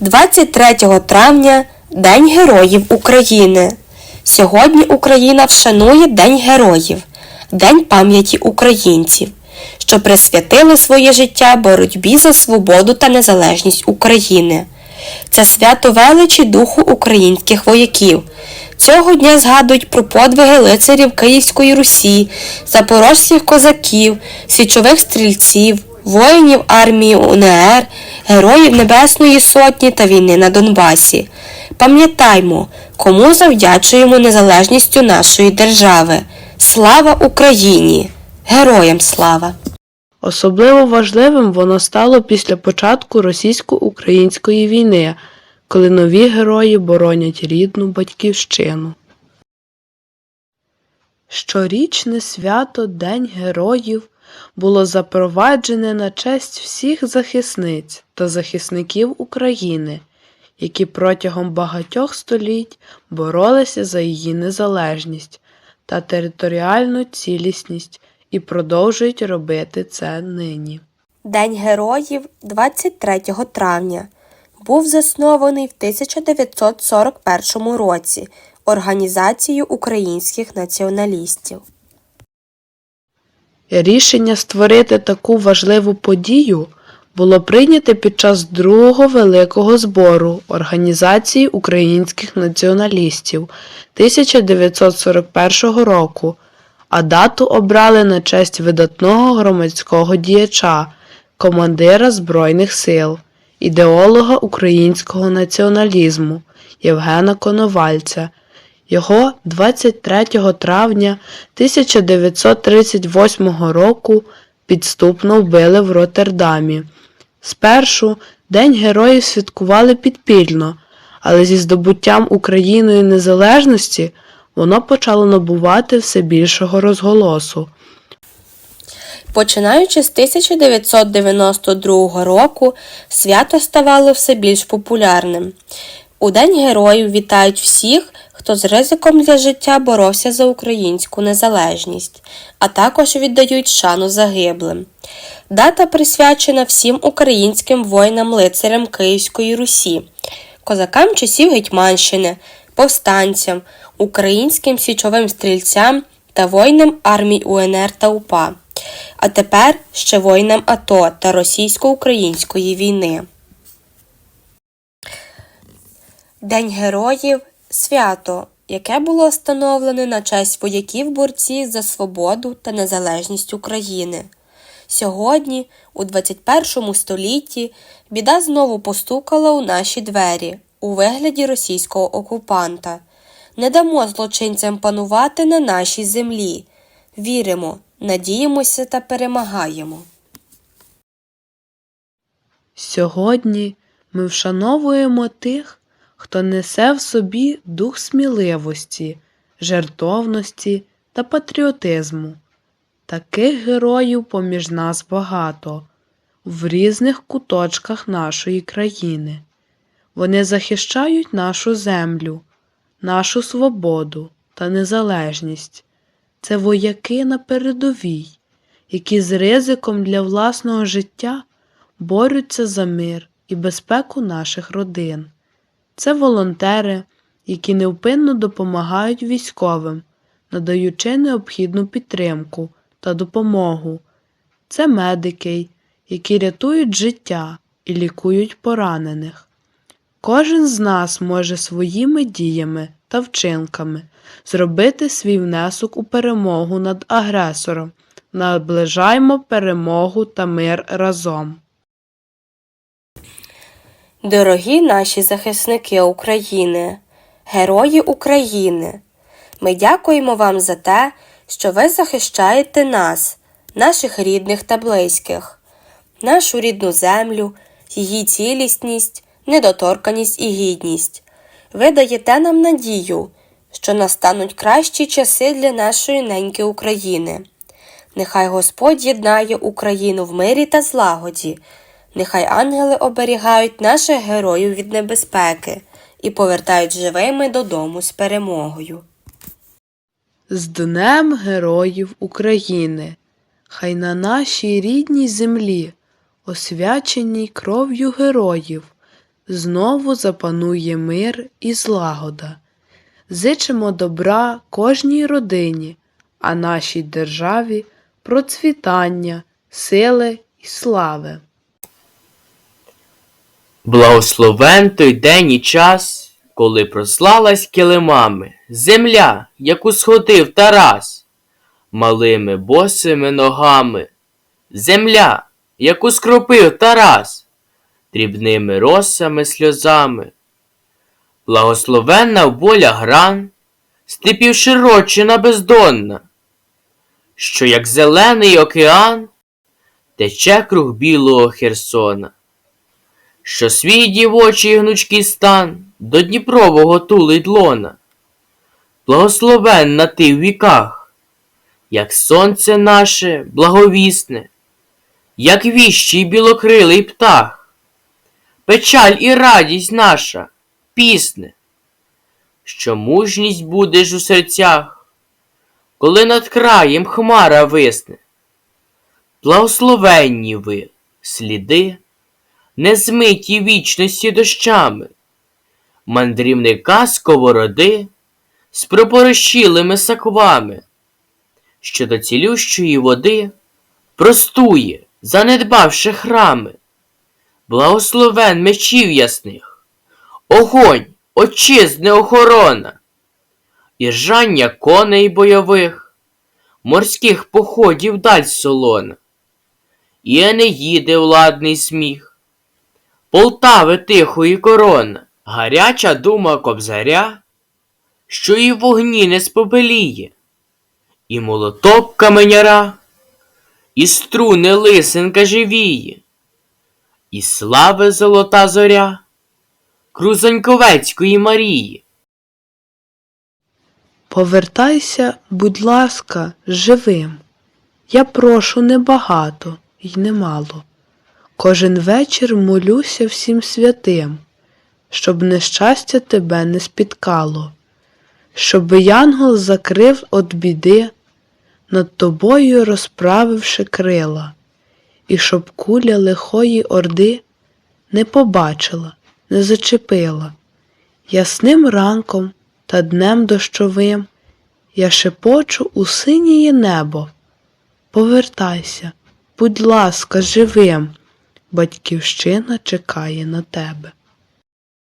23 травня День Героїв України. Сьогодні Україна вшанує День Героїв, День пам'яті українців, що присвятили своє життя боротьбі за свободу та незалежність України. Це свято величі духу українських вояків. Цього дня згадують про подвиги лицарів Київської Русі, запорожських козаків, січових стрільців, воїнів армії УНР, героїв Небесної Сотні та війни на Донбасі. Пам'ятаймо, кому завдячуємо незалежністю нашої держави. Слава Україні! Героям слава! Особливо важливим воно стало після початку російсько-української війни, коли нові герої боронять рідну батьківщину. Щорічне свято День Героїв було запроваджене на честь всіх захисниць та захисників України, які протягом багатьох століть боролися за її незалежність та територіальну цілісність і продовжують робити це нині. День Героїв 23 травня був заснований в 1941 році Організацією українських націоналістів. Рішення створити таку важливу подію було прийняте під час другого великого збору Організації українських націоналістів 1941 року, а дату обрали на честь видатного громадського діяча, командира Збройних сил, ідеолога українського націоналізму Євгена Коновальця. Його 23 травня 1938 року підступно вбили в Роттердамі. Спершу День Героїв святкували підпільно, але зі здобуттям Україною незалежності воно почало набувати все більшого розголосу. Починаючи з 1992 року, свято ставало все більш популярним. У День Героїв вітають всіх, хто з ризиком для життя боровся за українську незалежність, а також віддають шану загиблим. Дата присвячена всім українським воїнам-лицарям Київської Русі, козакам часів Гетьманщини, повстанцям, українським січовим стрільцям та воїнам армій УНР та УПА, а тепер ще воїнам АТО та російсько-української війни. День Героїв свято, яке було встановлене на честь вояків борців за свободу та незалежність України. Сьогодні, у 21 столітті, біда знову постукала у наші двері у вигляді російського окупанта. Не дамо злочинцям панувати на нашій землі. Віримо, надіємося та перемагаємо. Сьогодні ми вшановуємо тих, хто несе в собі дух сміливості, жертовності та патріотизму. Таких героїв поміж нас багато в різних куточках нашої країни. Вони захищають нашу землю, нашу свободу та незалежність. Це вояки на передовій, які з ризиком для власного життя борються за мир і безпеку наших родин. Це волонтери, які невпинно допомагають військовим, надаючи необхідну підтримку та допомогу. Це медики, які рятують життя і лікують поранених. Кожен з нас може своїми діями та вчинками зробити свій внесок у перемогу над агресором. Наближаймо перемогу та мир разом. Дорогі наші захисники України, герої України, ми дякуємо вам за те, що ви захищаєте нас, наших рідних та близьких, нашу рідну землю, її цілісність, недоторканість і гідність. Ви даєте нам надію, що настануть кращі часи для нашої неньки України. Нехай Господь єднає Україну в мирі та злагоді. Нехай ангели оберігають наших героїв від небезпеки і повертають живими додому з перемогою. З Днем Героїв України! Хай на нашій рідній землі, освяченій кров'ю героїв, знову запанує мир і злагода. Зичимо добра кожній родині, а нашій державі процвітання, сили і слави. Благословен той день і час, коли прослалась килимами земля, яку сходив Тарас, малими босими ногами, земля, яку скропив Тарас, дрібними росами сльозами. Благословенна воля гран, степів широчина бездонна, що як зелений океан тече круг білого Херсона що свій дівочий гнучкий стан до Дніпрового тулить лона. Благословенна ти в віках, як сонце наше благовісне, як віщий білокрилий птах, печаль і радість наша, пісне, що мужність будеш у серцях, коли над краєм хмара висне. Благословенні ви, сліди не змиті вічності дощами, мандрівника сковороди з пропорощілими саквами, що до цілющої води простує, занедбавши храми, благословен мечів ясних, огонь, отчизни охорона, і ржання коней бойових, морських походів даль солона, і Енеїди владний сміх. Полтави тихої корона, гаряча дума кобзаря, що і вогні не спопеліє, і молоток каменяра, і струни лисенка живіє, і слави золота зоря, Крузоньковецької Марії. Повертайся, будь ласка, живим. Я прошу небагато й немало. Кожен вечір молюся всім святим, щоб нещастя тебе не спіткало, щоб янгол закрив от біди, над тобою розправивши крила, і щоб куля лихої орди не побачила, не зачепила. Ясним ранком та днем дощовим я шепочу у синіє небо. Повертайся, будь ласка, живим, батьківщина чекає на тебе.